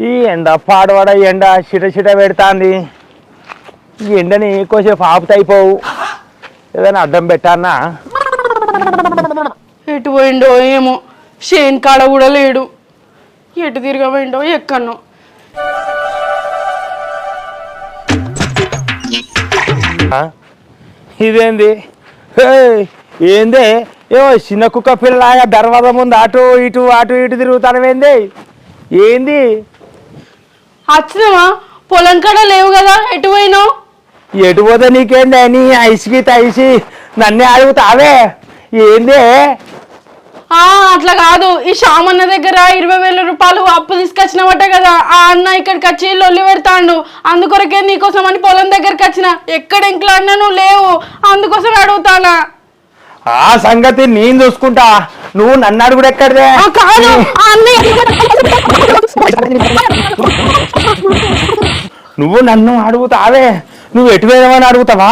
ఈ ఎండ పాడవాడ ఎండ చిట చిట పెడతాంది. ఈ ఎండని కొంచెం ఆపుతైపోవు ఏదైనా అడ్డం పెట్టానా? ఎటు పోయిండో ఏమో షేన్ కాడ కూడా లేడు. ఎటు తిరగబోయిండో ఎక్కన్నో. ఆ? ఇదేంది? ఏంది? ఏమో చిన్న కుక్క పిల్లలాగా దర్వాజా ముందు అటు ఇటు అటు ఇటు తిరుగుతానమేంది ఏంది? వచ్చినావా పొలం కాడ లేవు కదా ఎటు పోయినావు? ఎటు పోతే నీకేంది? నీ ఐసికి తైసి నన్నే అడుగుతావే? ఏంది? ఆ అట్లా కాదు. ఈ షామన్న దగ్గర ఇరవై వేల రూపాయలు అప్పు తీసుకొచ్చినవట కదా. ఆ అన్న ఇక్కడికి వచ్చి లొల్లి పెడతాండు. అందుకొరకే నీకోసం అని పొలం దగ్గరికి వచ్చిన. ఎక్కడ ఇంట్లో అన్న నువ్వు లేవు. అందుకోసం అడుగుతానా? ఆ సంగతి నేను చూసుకుంటా. నువ్వు నన్ను అడుగుడు ఎక్కడిదే ఆ, కాదు. ఆ అన్నయ్య నువ్వు నన్ను అడుగుతావే. నువ్వు ఎటు వేయమని అడుగుతావా?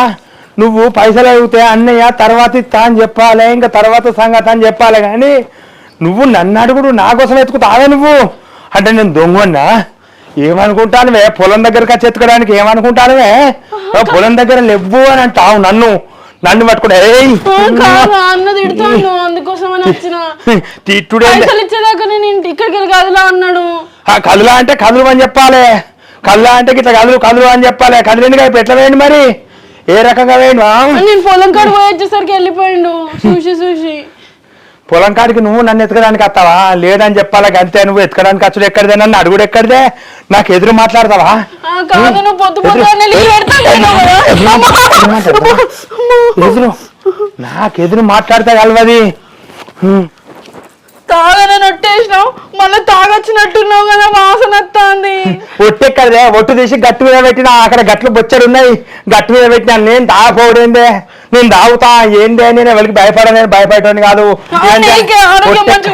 నువ్వు పైసలు అడిగితే అన్నయ్య తర్వాత ఇస్తా అని చెప్పాలి ఇంకా తర్వాత సంగతి అని చెప్పాలి కానీ నువ్వు నన్ను అడుగుడు నా కోసం ఎత్తుకుతావే నువ్వు. అంటే నేను దొంగన్నా? ఏమనుకుంటానువే? పొలం దగ్గరకు వచ్చి ఎత్తుకోవడానికి ఏమనుకుంటానువే? పొలం దగ్గర లేవ్వు అని అంటావు నన్ను. నన్ను పట్టుకుంటే వచ్చిన. తిట్టుడే కదలా అన్నాడు. ఆ కదులా అంటే కదులు అని చెప్పాలి. కదులా అంటే ఇట్లా కదులు కదులు అని చెప్పాలి. కదిలింది ఇప్పుడు ఎట్లా వేయండి మరి? ఏ రకంగా వేయండి? నేను పొలం కాడ పోయి వచ్చేసరికి వెళ్ళిపోయిండు. చూసి చూసి. పొలం కాడికి నువ్వు నన్ను ఎత్తుకడానికి వస్తావా? లేదని చెప్పాలి? అంతే నువ్వు ఎత్తుకడానికి వచ్చుడు ఎక్కడిదే? నన్ను అడుగుడు ఎక్కడిదే? నాకు ఎదురు మాట్లాడతావా. ఎదురు నాకు ఎదురు మాట్లాడితే కలవది. హ్మ్. తాగనే నొట్టేసినావు. మళ్ళీ తాగొచ్చినట్టున్నావు కదా వాసన వస్తుంది. ఒట్టు తీసి గట్టు మీద పెట్టిన? అక్కడ గట్లు బొచ్చడు ఉన్నాయి. గట్టు మీద పెట్టినా నేను తాగపోవడేందే నేను తాగుతా ఏందే నేను ఎవరికి భయపడనే భయపడటం కాదు.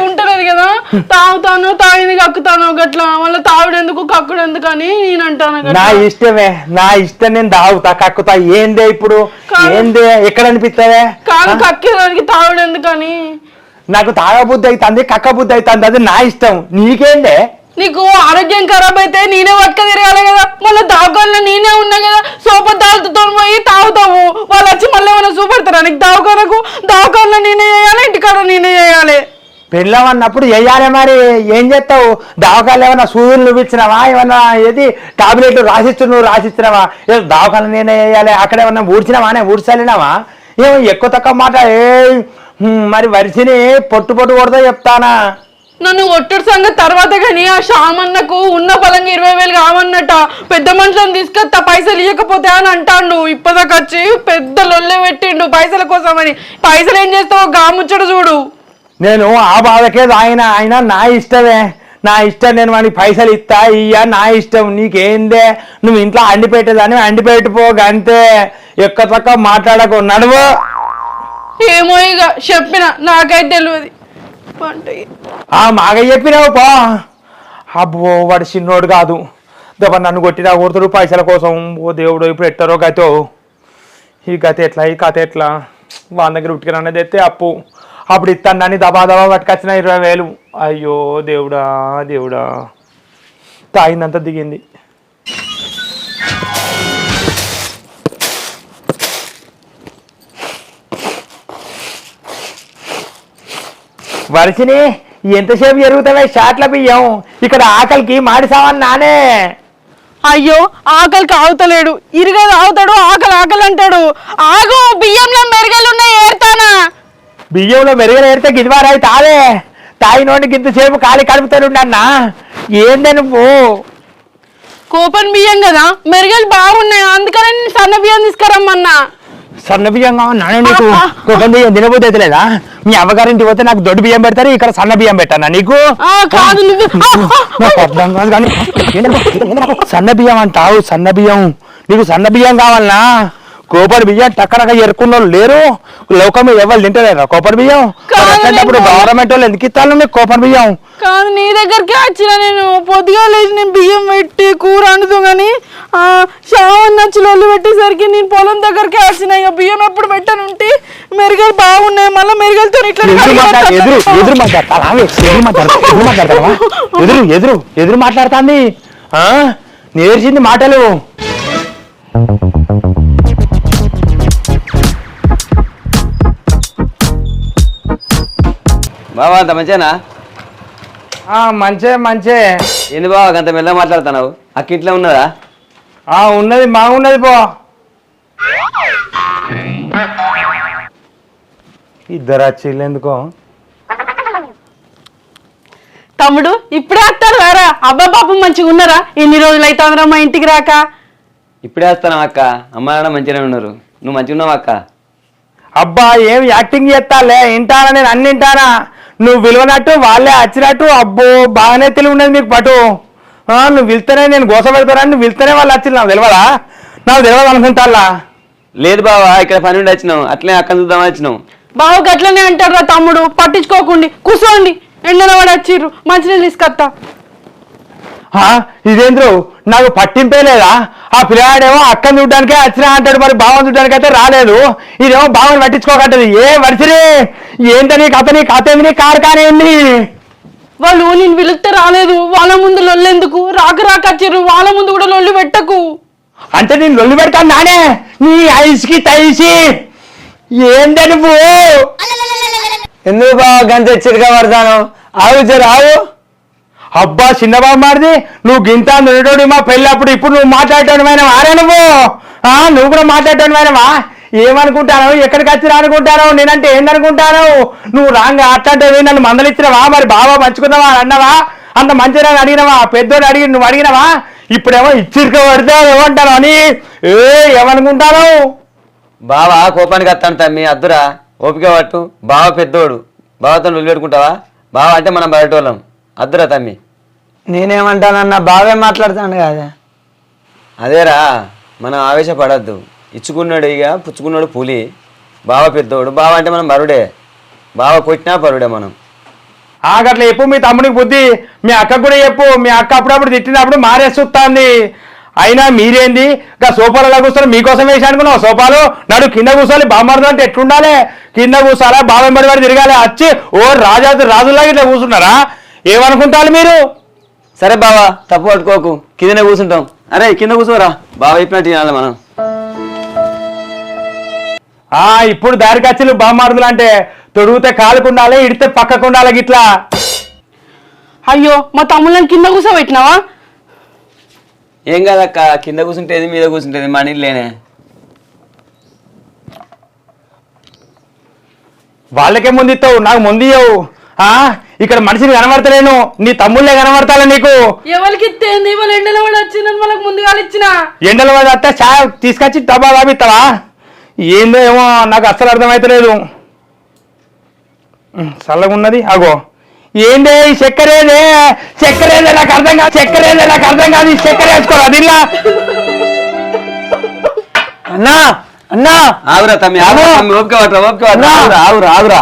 ఉంటలేదు కదా. తాగుతాను తాగింది కక్కుతాను గట్లా. మళ్ళీ తాగుడు ఎందుకు కక్కుడు ఎందుకు అని నేను అంటాను నా. ఇష్టమే నా ఇష్టం నేను తాగుతా కక్కుతా. ఏందే ఇప్పుడు. ఏందే? ఎక్కడ అనిపిస్తావే కాదు కక్కేదానికి తాగుడు ఎందుకని? నాకు తాగబుద్ధి అవుతుంది కక్క బుద్ధి అవుతుంది అది నా ఇష్టం. నీకేందే? నీకు ఆరోగ్యం ఖరాబ్ అయితే నేనే పట్టుక తిరగాలి కదా. మళ్ళీ దావకాల్లో నేనే ఉన్నా కదా. సోప తాగుతో పోయి తాగుతావు. వాళ్ళు వచ్చి మళ్ళీ ఏమైనా చూపెడతారా? నీకు దావకాలకు? దావకాల్లో నేనే చేయాలి ఇంటికాడ నేనే చేయాలి. పెళ్ళం అన్నప్పుడు మరి. ఏం చేస్తావు? దావకాలు ఏమైనా సూదులు చూపించినావా? ఏమన్నా ఏది టాబ్లెట్లు రాసిచ్చు నువ్వు రాసిచ్చినావా? ఏదో దావకాలు నేనే వేయాలి అక్కడ ఏమన్నా ఊడ్చినావా? నే ఊడ్చలేనావా? ఏమో ఎక్కువ తక్కువ మాట. ఏ మరి వరిసిని పొట్టు పొట్టు కొడతా చెప్తానా? నన్ను ఒట్టుడు సంగతి తర్వాత కానీ ఆ షామన్నకు ఉన్న పొలంగా ఇరవై వేలు కావన్నట. పెద్ద మనుషులను తీసుకొస్తా పైసలు ఇవ్వకపోతే అని అంటాడు. ఇప్పటిదాకా వచ్చి పెద్ద లొల్లె పెట్టిండు పైసల కోసమని. పైసలు ఏం చేస్తావు గాముచ్చడు చూడు. నేను ఆ బాధకే ఆయన ఆయన నా ఇష్టమే. నా ఇష్టం నేను వానికి పైసలు ఇస్తా ఇయ్యా నా ఇష్టం. నీకేందే? నువ్వు ఇంట్లో అండి పెట్టేదాన్ని అండి పెట్టుపో అంతే ఎక్క తక్కువ మాట్లాడకు. నడువు. ఏమో ఇక చెప్పిన. నాకైతే తెలియదు అంటే ఆ మాగ చెప్పినావు పా. అబ్బో వాడు చిన్నోడు కాదు. దెబ్బ నన్ను కొట్టినా కొడుతుడు పైసల కోసం. ఓ దేవుడు ఇప్పుడు ఎట్టారో గతో. ఈ గత ఎట్లా ఈ కథ ఎట్లా? వాళ్ళ దగ్గర ఉట్టుకుని తెస్తే అప్పు. అప్పుడు ఇస్తాను అని దబా దబా పట్టుకొచ్చిన ఇరవై వేలు. అయ్యో దేవుడా దేవుడా. తాగిందంతా దిగింది. వరిసిని ఎంతసేపు జరుగుతావే షాట్ల బియ్యం. ఇక్కడ ఆకలికి మాడిసావని నానే. అయ్యో ఆకలికి ఆగుతలేడు. ఇరుగా ఆగుతాడు ఆకలి ఆకలి అంటాడు. ఆగు బియ్యంలో మెరుగలు ఉన్నాయి ఏర్తానా? బియ్యంలో మెరుగలు ఏడితే గిదివారాయి తాదే తాగినోడికి ఇంతసేపు కాలి కడుపుతాడు అన్న ఏందే నువ్వు? కూపన్ బియ్యం కదా. మెరుగలు బాగున్నాయి అందుకని నేను సన్న బియ్యం తీసుకురమ్మన్నా. సన్న బియ్యం కావన్నా నీకు కుక్కం బియ్యం తినబోతే అవుతలేదా మీ అవ్వగారింటి పోతే నాకు దొడ్డు బియ్యం పెడతారు ఇక్కడ సన్న బియ్యం పెట్టానా నీకు? నాకు అర్థం కాదు కానీ సన్న బియ్యం అంటావు సన్న బియ్యం నీకు సన్న బియ్యం కావాలనా? కోపడి బియ్యం టక్కనక ఎరుకున్న వాళ్ళు లేరు. లోకం ఎవరు తింటలేరా కోపడి బియ్యం? అట్లాంటప్పుడు గవర్నమెంట్ వాళ్ళు ఎందుకు ఇస్తాను మీకు కోపడి బియ్యం? కాదు నీ దగ్గరికి వచ్చిన నేను. పొద్దుగా లేచి నేను బియ్యం పెట్టి కూర వండుతూ కానీ షావన్ నచ్చి లొల్లి పెట్టేసరికి నేను పొలం దగ్గరికి వచ్చిన. ఇక బియ్యం ఎప్పుడు పెట్టనుంటే మెరుగలు బాగున్నాయి మళ్ళీ మెరుగలతో ఇట్లా ఎదురు ఎదురు ఎదురు మాట్లాడతావా? మాట్లాడుతుంది. ఆ నేర్చింది మాటలు. బావా అంత మంచిగా ఆ మంచే మంచే. ఏంది బావా అంత మెల్లగా మాట్లాడుతున్నావు? అక్క ఇంట్లో ఉన్నదా? ఆ ఉన్నది బాగున్నది పో. ఇద్దరు వచ్చిళ్ళు ఎందుకో? తమ్ముడు ఇప్పుడే వస్తారు రారా అబ్బా పాపం మంచిగా ఉన్నారా? ఎన్ని రోజులు అవుతుందిరా మా ఇంటికి రాక? ఇప్పుడే వస్తాను అక్క. అమ్మ నాన్న మంచిగానే ఉన్నారు. నువ్వు మంచిగా ఉన్నావు అక్క? అబ్బా ఏం యాక్టింగ్ చేస్తాలే? వింటానా నేను? అన్ని వింటానా? నువ్వు విలువనట్టు వాళ్ళే వచ్చినట్టు అబ్బో బాగానే తెలివి ఉన్నది మీకు పటు. ఆ, నువ్వు వెళ్తేనే నేను గోస పెడతానని నువ్వు వెళ్తేనే వాళ్ళు వచ్చింది నాకు తెలియదా నాకు తెలియదు అనుకుంటా లేదు బావా ఇక్కడ పని ఉండి వచ్చినావు అట్లే అక్కని చూద్దామని వచ్చినావు బావ గట్లనే రా తమ్ముడు పట్టించుకోకండి కూర్చోండి ఎండన వాడు వచ్చిర్రు మంచినీళ్ళు తీసుకొస్తా. ఇదేంద్రు? నాకు పట్టింపే లేదా? ఆ పిల్లగాడేమో అక్కని చూడడానికే వచ్చినా అంటాడు మరి బావని చూడడానికి అయితే రాలేదు. ఇదేమో బావని పట్టించుకోకట్టదు ఏ వడిసిరి? ఏంటని కథ నీ కథ ఏంది? నీ కారు కానివ్వండి వాళ్ళు నేను పిలిస్తే రాలేదు. వాళ్ళ ముందు లొల్లెందుకు? రాక రాక వచ్చిర్రు వాళ్ళ ముందు కూడా లొల్లి పెట్టకు. అంటే నేను లొల్లి పెడతాను నానే. నీ ఐస్కి తైసి. ఏంటి నువ్వు? ఎందుకు బావా గంత హెచ్చరిక పడతాను ఆవు జర ఆవు అబ్బా చిన్నబాబు మారిది నువ్వు గింత నిడోడి మా పెళ్ళప్పుడు ఇప్పుడు నువ్వు మాట్లాడటం ఆరే నువ్వు? నువ్వు కూడా మాట్లాడటం అయినవా? ఏమనుకుంటాను ఎక్కడికి వచ్చి అనుకుంటాను నేనంటే ఏందనుకుంటాను? నువ్వు రాంగా అట్లాంటివి నన్ను మందలిచ్చినవా? మరి బావా మంచుకున్నావా అన్నవా? అంత మంచిగా అడిగినవా? పెద్దోడు అడిగి నువ్వు అడిగినవా? ఇప్పుడేమో ఇచ్చిరిక పడితే ఏమంటాను అని? ఏ ఏమనుకుంటాను? బావా కోపానికి వస్తాను తమ్మి అద్దురా. ఓపిక పట్టు. బావ పెద్దోడు. బావతో నువ్వు పెట్టుకుంటావా బావ అంటే మనం బయట వాళ్ళం అద్దురా తమ్మి. నేనేమంటానన్నా బావే మాట్లాడుతాను కదా. అదేరా మనం ఆవేశపడద్దు. ఇచ్చుకున్నాడు ఇక పుచ్చుకున్నాడు పులి. బావ పెద్దోడు బావ అంటే మనం బరుడే. బావ కొట్టినా పరుడే మనం. ఆగట్ల చెప్పు మీ తమ్మునికి బుద్ధి. మీ అక్క కూడా చెప్పు. మీ అక్క అప్పుడప్పుడు తిట్టినప్పుడు మారేస్తుంది అయినా మీరేంది? ఇంకా సోఫాలలో కూర్చొని మీకోసం వేసి అనుకున్నావు. సోఫాలు నడు కింద కూర్చోాలి బామ్మర్దు అంటే ఎట్లుండాలి? కింద కూర్చోాలా బావెంబడి పడి తిరగాలి. వచ్చి ఓ రాజా రాజులాగా ఇట్లా కూర్చున్నారా? ఏమనుకుంటారు మీరు? సరే బావా తప్పు పట్టుకోకు. కిందనే కూర్చుంటాం. అరే కింద కూర్చోరా. బావ చెప్పినట్టు తినాలి మనం. ఆ ఇప్పుడు దారి ఖర్చులు బామ్మర్దులు అంటే తొడిగితే కాలుకుండాలి ఇడితే పక్కకుండాలి గిట్లా. అయ్యో మా తమ్ముళ్ళని కింద కూర్చోబెట్టినావా? ఏం కాదక్క కింద కూర్చుంటేది మీద కూర్చుంటేది మా నీళ్ళేనే వాళ్ళకే ముందు ఇస్తావు నాకు ముందు ఇయ్యవు. ఆ? ఇక్కడ మనిషిని కనబడతలేను. నీ తమ్ముళ్ళే కనబడతాలే నీకు. ఎవరికి ఇస్తేంది వాళ్ళు ఎండలో వాడు వచ్చిందని వాళ్ళకి ముందుగా ఇచ్చిన ఎండల వాడు అత్తే చాయ్ తీసుకొచ్చి డబ్బా బాబిస్తావా ఏందో ఏమో నాకు అస్సలు అర్థమైతలేదు. ఉమ్, చల్లగా ఉన్నది అగో. ఏందే ఈ చక్కెరేదే? చక్కెరేదే నాకు అర్థం కాదు చక్కెరేదే నాకు అర్థం కాదు ఈ చక్కెర వేసుకోరా దీనిలా అన్నా అన్నా. ఆవురా తమ్మి ఆవురా తమ్మి ఓపిక ఆవురా ఆవురా ఆవురా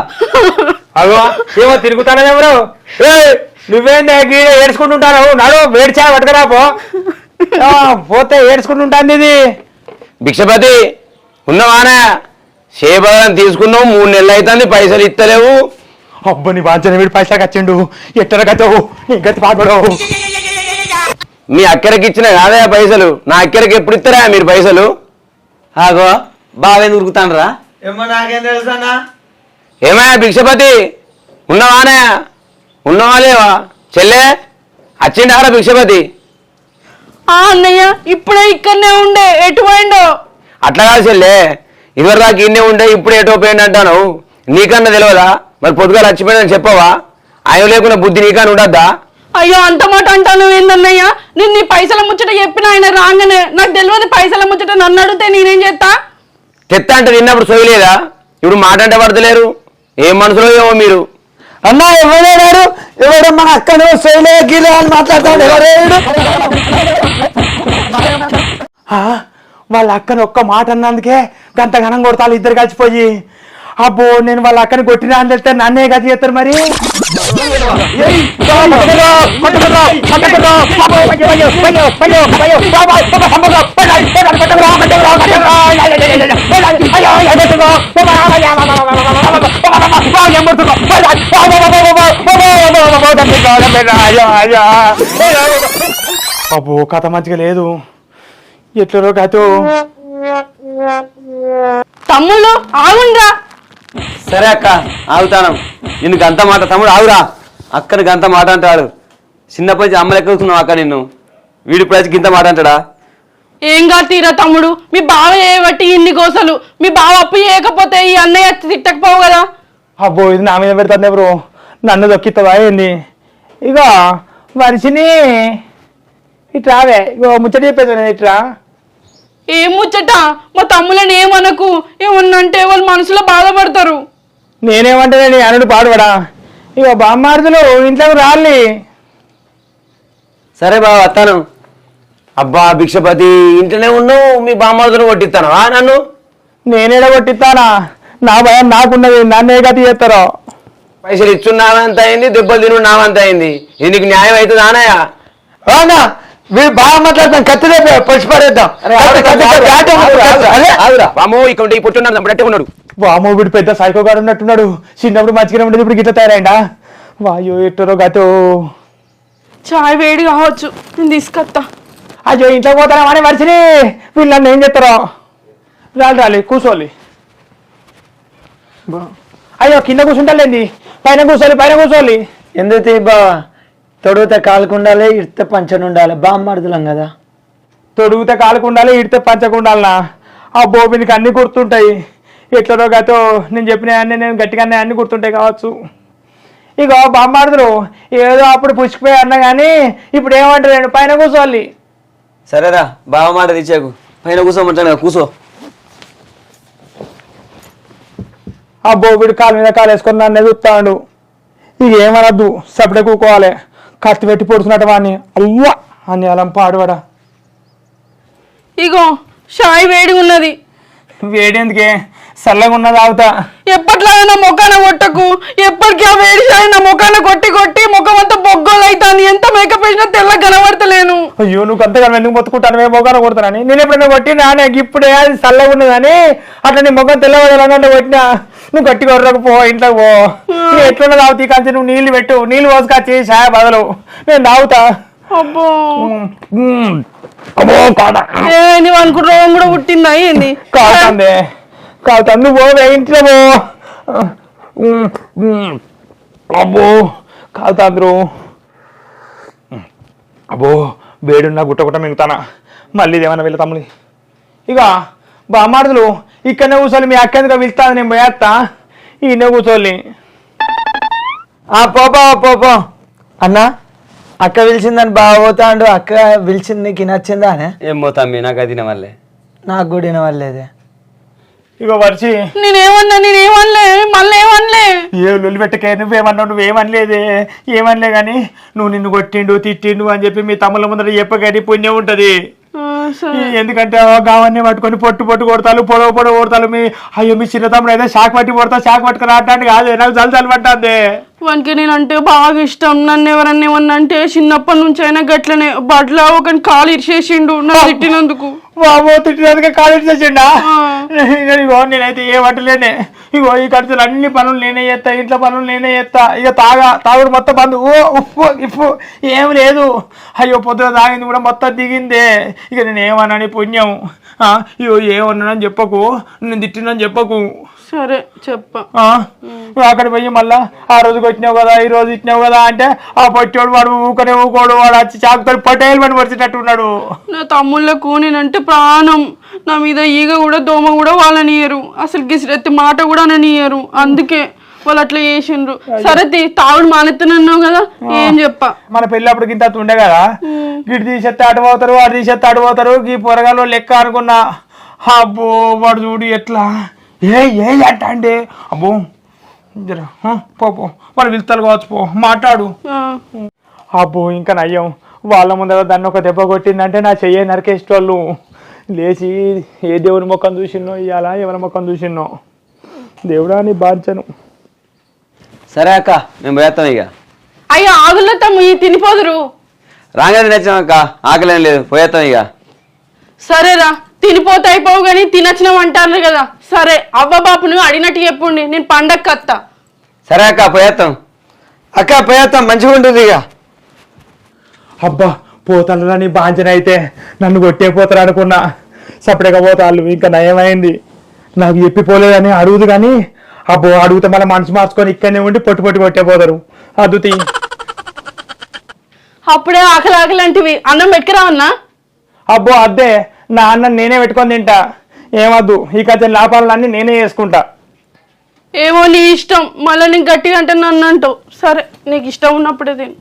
అగో ఏమో తిరుగుతానే ఎవరు? ఏయ్, నువ్వేందే గీడ ఏడ్చుకుంటుంటారు నడు వేడి చాయ్ పట్టుకురా పో ఆ, పోతే ఏడ్చుకుంటుంటాను ఇది. భిక్షపతి ఉన్నవానే సేబలం తీసుకున్నావు మూడు నెలలు అవుతుంది పైసలు ఇస్తలేవు. అబ్బా నీ బాంచన వీడి పైసలకు వచ్చిండు ఎట్టర గతవు నీ గతి పాడబడవు మీ అక్కడికి ఇచ్చిన కాదా పైసలు? నా అక్కడికి ఎప్పుడు ఇస్తారా మీరు పైసలు? ఆగో బావేందుకు ఉరుకుతానరా ఏమో నాకేం తెలుసు అన్నా. ఏమయ్యా భిక్షపతి? ఉన్నవానే ఉన్నవా లేవా? చెల్లె వచ్చిండారా భిక్షపతి? ఆ అన్నయ్య ఇప్పుడే ఇక్కడనే ఉండే. ఎటు పోయిండో? అట్లా కాదు చెల్లె ఇవరి దాకా ఇన్నే ఉండే ఇప్పుడు ఏటో పోయింది అంటాను నీకన్నా తెలియదా మరి పొద్దుగా చచ్చిపోయిందని చెప్పవా? ఆయన లేకుండా బుద్ధి నీకన్నా ఉండద్దా? అయ్యో అంత మాట అంటాను ఏందన్నయ్య? నేను నీ పైసల ముచ్చట చెప్పిన ఆయన రాగానే. నాకు తెలియదు పైసల ముచ్చట నన్ను అడిగితే నేనేం చేస్తా? తెత్త అంటే తిన్నప్పుడు సోయలేదా? ఇప్పుడు మాట అంటే పడతలేరు. ఏం మనసులో ఏమో మీరు అన్నా ఎవరేనాడు ఎవడు మన అక్కను శైలే గీలే అని మాట్లాడతాడు ఎవరేడు వాళ్ళ అక్కని ఒక్క మాట అన్నందుకే గంత ఘనం కొడతారు ఇద్దరు కలిసిపోయి అబ్బో నేను వాళ్ళ అక్కని కొట్టినా అని తెలిస్తే నన్నే గది చేస్తారు మరి బాబు కథ మంచిగా లేదు. ఎట్లరో కథ. తమ్ముళ్ళు ఆగుండ్రా. సరే అక్క ఆగుతాను. నిన్ను గంత మాట తమ్ముడు ఆగురా. అక్కడికి అంత మాట అంటాడు. చిన్నప్పటి అమ్మ లెక్కలుతున్నావు అక్క నిన్ను. వీడి ప్రజ ఇంత మాట అంటాడా? ఏం తీరా తమ్ముడు మీ బావ చేయబట్టి ఇన్ని కోసలు మీ బావ అప్పు చేయకపోతే ఈ అన్నయ్య తిట్టకపోవు కదా. అబ్బో ఇది నా మీద పెడుతుంది బ్రో నన్ను దొక్కిస్తావా ఏంది? ఇక మనిషిని ఇట్రావే ఇగో ముచ్చట చెప్పేది నేను ఇట్రా. ఏం ముచ్చట? మా తమ్ముళ్ళని ఏమనకు? ఏమన్నంటే వాళ్ళు మనసులో బాధపడతారు. నేనేమంటే నీ అనుడు పాడుపడా? ఇక బామ్మార్దులు ఇంట్లోకి రాలి సరే బావ వస్తాను. అబ్బా భిక్షపతి ఇంట్లోనే ఉన్నావు మీ బామ్మతో కొట్టిస్తాను నన్ను? నేనేడ కొట్టిస్తానా? నా భయం నాకున్నది నన్నే గతి చేస్తారో? పైసలు ఇచ్చున్నావంత అయింది దెబ్బలు తిను నావంత అయింది. ఎందుకు న్యాయం అవుతుంది ఆనయ్య అవునా? వీడు బాగా మాట్లాడతాం కత్తి రేపు పొడిచి పడేద్దాం కత్తి, కత్తి, కత్తి, ఆటో కత్తి. అదే. బామో ఇక్కడ ఈ పుట్టున్నాడు అప్పుడట్టే ఉన్నాడు. వామో వీడు పెద్ద సైకో గారు ఉన్నట్టున్నాడు. చిన్నప్పుడు మంచిగానే ఉండేది ఇప్పుడు గిట్ల తయారైందా? వాయో ఎట్టరో గతో. చాయ్ వేడి కావచ్చు నేను తీసుకొస్తా అయ్యో ఇంట్లో పోతారా అని మనిషిని? వీళ్ళు నన్ను ఏం చేస్తారో? రాలి రాలి కూర్చోవాలి బా. అయ్యో కింద కూర్చుంటాలేండి పైన కూర్చోవాలి పైన కూర్చోవాలి. ఎందుకు బావా తొడిగితే కాలుకు ఉండాలి ఇడితే పంచను ఉండాలి. బామ్మర్దులం కదా. తొడిగితే కాలుకు ఉండాలి ఇడితే పంచకు ఉండాలనా? ఆ బోబినికి అన్ని గుర్తుంటాయి. ఎట్లనో గతో నేను చెప్పిన అన్ని నేను గట్టిగానే అన్ని గుర్తుంటాయి కావచ్చు. ఇగో బామ్మాడుదురు ఏదో అప్పుడు పుచ్చిపోయి అన్నా కానీ ఇప్పుడు ఏమంటారు? నేను పైన కూర్చోవాలి. సరేరా బావ మాట తెచ్చాకు పైన కూర్చోమంటాను కదా, కూర్చో. ఆ బోబిడి కాలు మీద కాలు వేసుకొని నన్ను చూస్తాడు ఇక ఏమనద్దు సపడే కూకోవాలి. కత్తి పెట్టి పొడుచున్నట్టు వాడిని. అవ్వా! అని అలా పాడువాడా. ఇగో చాయ్ వేడి ఉన్నది. వేడేందుకే చల్లగా ఉన్నది ఆవుతా ఎప్పట్లాగా నా ముఖాన కొట్టకు. ఎప్పటికీ ఆ వేడి చాయ్ నా ముఖాన కొట్టి కొట్టి ముఖం అంతా బొగ్గోలు అవుతాను ఎంత మేకప్ వేసినా తెల్ల అయ్యో నువ్వు అంతగా ఎందుకు మొత్తుకుంటాను మేము మొగాన కొడతానని. నేను ఎప్పుడైనా కొట్టినా నాకు ఇప్పుడే అది చల్లగా ఉన్నదని. అట్లా నీ మొగ్గం తెల్లవదలంటే కొట్టినా నువ్వు గట్టి కొర్రకు ఇంట్లో పో. నువ్వు ఎట్లున్నా తాగుతీ కాంచి నువ్వు నీళ్ళు పెట్టు నీళ్ళు పోసుకొచ్చి ఛాయ బదులు. నేను తాగుతా. అబ్బో. కాదా. నువ్వు అనుకున్న రోగం కూడా పుట్టిందా ఏంది? కావుతుంది కావుతుంది నువ్వు పోవే ఇంట్లో పో. అబ్బో కావుతాంద్రు అబ్బో. బేడున్న గుట్టగుట్ట మింగుతానా? మళ్ళీ ఏమైనా వెళ్ళి తమ్ముడి ఇక బామార్దులు ఇక్కడనే కూర్చోలి మీ అక్కేందుకు పిలుస్తాను నేను పోయేస్తా ఈయన కూర్చోలి ఆ పోపా అన్న అక్క పిలిచిందని బాగా పోతా అండు అక్క పిలిచింది నీకు నచ్చిందా అని? ఏమో తమ్మి నాకు అది నాకు కూడా వినవలేదే ఇక వర్షి నేనేమన్నా నేనేమనలే మళ్ళీ ఏమనలే ఏ లొల్లి పెట్టకే నువ్వేమన్నావు నువ్వేమనలేదే ఏమనలే కానీ నువ్వు నిన్ను కొట్టిండు తిట్టిండు అని చెప్పి మీ తమ్ముల ముందర చెప్పగాని పుణ్యం ఉంటది. ఎందుకంటే గావన్నీ పట్టుకొని పొట్టు పొట్టు కొడతారు పొడవ పొడవ కొడతారు మీ అయ్యో మీ చిన్న తమ్ముడు అయితే షాక్ పట్టి కొడతా షాక్ పట్టుకుని ఆడటానికి కాదు నాకు జల్ జల్ పట్టాంది వానికి నేనంటే బాగా ఇష్టం. నన్ను ఎవరన్నా ఏమన్నా అంటే చిన్నప్పటి నుంచి అయినా గట్లనే బట్ల ఒక కాలు ఇరిచేసిండు నన్ను తిట్టినందుకు. బాబో తిట్టినందుకే కాలేజ్ చేసిండా. ఇగో నేనైతే ఏ వట్టలేనే ఇగో ఈ ఖర్చులు అన్ని పనులు నేనే చేస్తా ఇంట్లో పనులు నేనే చేస్తా ఇక తాగా తాగుడు మొత్తం బంద్. ఓ ఉప్పు ఇప్పు. ఏం లేదు. అయ్యో పొద్దున తాగింది కూడా మొత్తం దిగిందే. ఇక నేను ఏమన్నాని పుణ్యం ఇగో ఏమన్నానని చెప్పకు. నేను తిట్టినని చెప్పకు. సరే చెప్ప. అక్కడ పోయి మళ్ళా ఆ రోజు కొట్టినావు కదా ఈ రోజు ఇచ్చినావు కదా అంటే ఆ పొట్టోడు వాడు ఊకనే ఊకోడు వాడు వచ్చి చాకుతో పటేల్ పని పడిచేటట్టు ఉన్నాడు. నా తమ్ముళ్ళకు నేనంటే ప్రాణం. నా మీద ఈగ కూడా దోమ కూడా వాళ్ళనియరు అసలు గిసిరెత్తి మాట కూడా అననియరు అందుకే వాళ్ళు అట్లా చేసిండ్రు. సరే తాగుడు మానెత్తనన్నావు కదా ఏం చెప్ప? మన పెళ్ళి ఇంత ఉండే కదా? గిడి తీసేస్తే అటు పోతారు అటు తీసేస్తే అటు పోతారు ఈ పొరగాలో లెక్క అనుకున్నా. అబ్బో వాడు చూడు ఎట్లా ఏ ఏ అంట అంటే అబ్బో జర ఆ, పో పో. వాళ్ళు పిలుస్తారు కావచ్చు పో మాట్లాడు. అబ్బో ఇంకా నయ్యం. వాళ్ళ ముందర దాన్ని ఒక దెబ్బ కొట్టిందంటే నా చెయ్యి నరికేసేటోళ్ళు. లేచి ఏ దేవుని ముఖం చూసినో ఇవాళ ఎవరి ముఖం చూసినో దేవుడా నీ బాధ్యను సరే అక్క మేము పోయేస్తాం ఇక. అయ్యో ఆగుల్లో తమ్ము ఈ తినిపోదురు. రాగానే నచ్చాం అక్క ఆకలేం లేదు పోయేస్తాం ఇక. సరేరా. తినిపోతే అయిపోవు కానీ తినచ్చినాం అంటారు కదా. సరే అవ్వ బాపు నువ్వు అడిగినట్టు చెప్పుండి నేను పండగ కత్తా సరే అక్క పోయేస్తాం అక్క పోయేస్తాం మంచిగా ఉంటుంది ఇక. అబ్బా పోతాను నీ బాంచన అయితే. నన్ను కొట్టే పోతారు అనుకున్నా. సపరేట్గా పోతాళ్ళు ఇంకా నయమైంది. నాకు చెప్పిపోలేదని అడుగుదు కానీ అబ్బో అడిగితే మళ్ళీ మనసు మార్చుకొని ఇక్కడనే ఉండి పొట్టు పొట్టు కొట్టే పోతారు. అద్దుతి అప్పుడే ఆకలి ఆకలి అంటివి అన్నం పెట్టుకురావన్నా? అబ్బో అద్దే. నా అన్నం నేనే పెట్టుకొని తింటా. ఏమద్దు ఈ కథ లాభాలన్నీ నేనే చేసుకుంటా. ఏమో నీ ఇష్టం మళ్ళీ నీకు గట్టిగా అంటే నన్ను అంటావు. సరే నీకు ఇష్టం ఉన్నప్పుడే తిను.